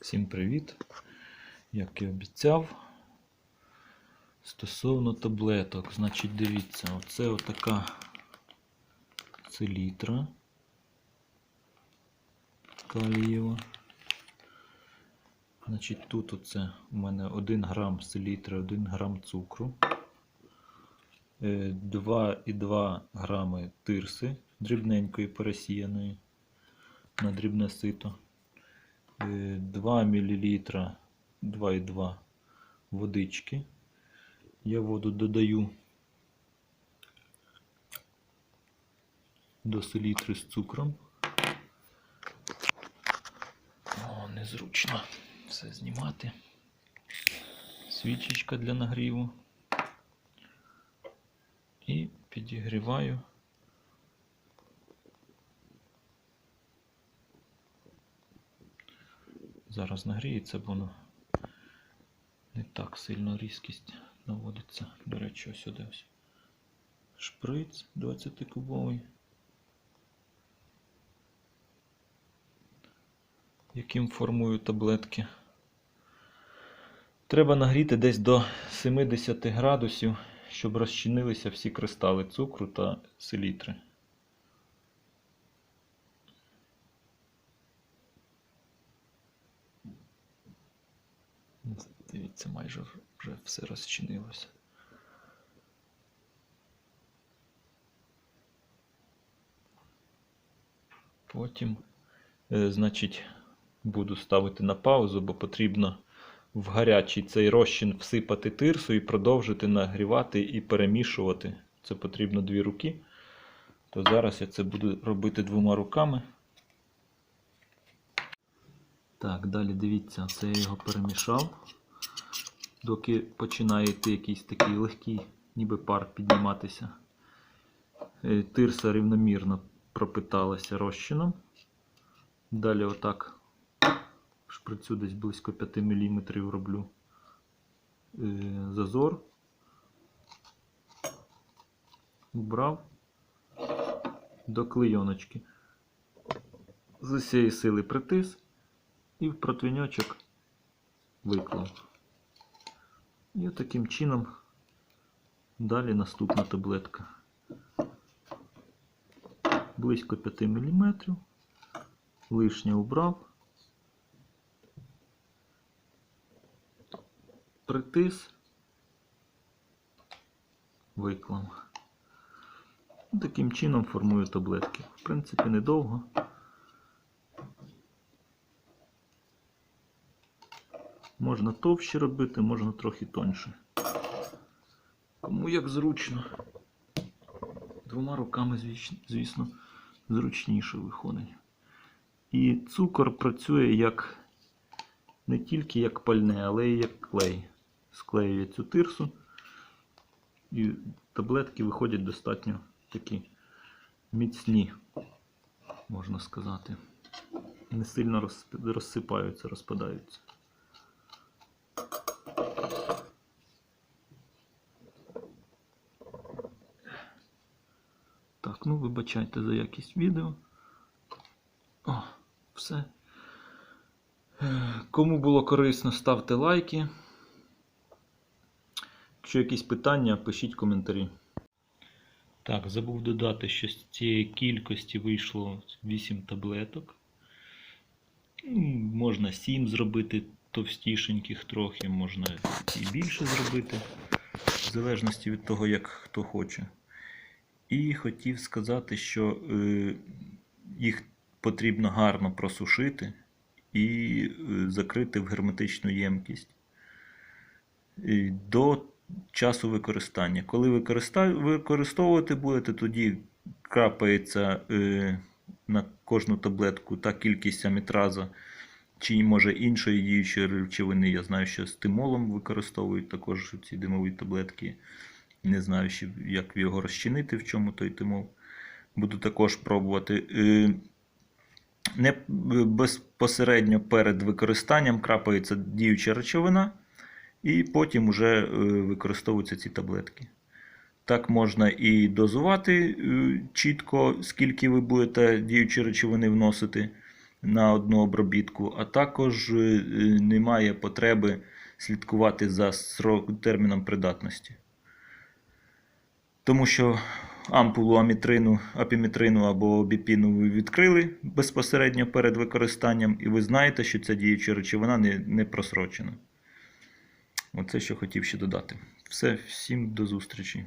Всім привіт! Як і обіцяв. Стосовно таблеток, значить, дивіться, оце отака селітра калієва. Значить, тут оце у мене 1 грам селітри, 1 грам цукру, е, 2,2 грами тирси дрібненької пересіяної на дрібне сито. Е, 2 мл 2,2 водички. Я воду додаю до селітри з цукром. О, незручно все знімати. Свічечка для нагріву. І підігріваю. Зараз нагріється, бо воно не так сильно різкість наводиться. До речі, ось сюди ось. Шприц 20-кубовий. Яким формую таблетки. Треба нагріти десь до 70 градусів, щоб розчинилися всі кристали цукру та селітри. Дивіться, майже вже все розчинилося. Потім, е, значить, буду ставити на паузу, бо потрібно в гарячий цей розчин всипати тирсу і продовжити нагрівати і перемішувати. Це потрібно дві руки. То зараз я це буду робити двома руками. Так, далі дивіться, це я його перемішав. Доки починає йти якийсь такий легкий, ніби пар підніматися. Е, Тирса рівномірно пропиталася розчином. Далі отак шприцю десь близько 5 мм роблю е, зазор. Убрав до клейоночки. З усієї сили притис і в противньочок виклав. І таким чином далі наступна таблетка. Близько 5 мм. Лишнє убрав. Притис. Виклав. Таким чином формую таблетки. В принципі, недовго. Можна товще робити, можна трохи тоньше. Кому як зручно. Двома руками, звісно, зручніше виходить. І цукор працює як не тільки як пальне, але й як клей. Склеює цю тирсу. І таблетки виходять достатньо такі міцні, можна сказати. Не сильно розсипаються, розпадаються. Так, ну вибачайте за якість відео. О, все. Е, Кому було корисно, ставте лайки. Якщо якісь питання, пишіть коментарі. Так, забув додати, що з цієї кількості вийшло 8 таблеток. Ну, Можна 7 зробити товстішеньких трохи, можна і більше зробити, в залежності від того, як хто хоче. І хотів сказати, що е, їх потрібно гарно просушити і е, закрити в герметичну ємкість до часу використання. Коли використовувати будете, тоді крапається е, на кожну таблетку та кількість амітраза, чи може іншої діючої речовини. Я знаю, що з тимолом використовують також ці димові таблетки. Не знаю, як його розчинити, в чому той тимол. Буду також пробувати. Е, Не безпосередньо перед використанням крапається діюча речовина, і потім вже е, використовуються ці таблетки. Так можна і дозувати е, чітко, скільки ви будете діючі речовини вносити, на одну обробітку, а також немає потреби слідкувати за терміном придатності. Тому що ампулу амітрину, апімітрину або біпіну ви відкрили безпосередньо перед використанням, і ви знаєте, що ця діюча речовина не, не просрочена. Оце що хотів ще додати. Все, всім до зустрічі.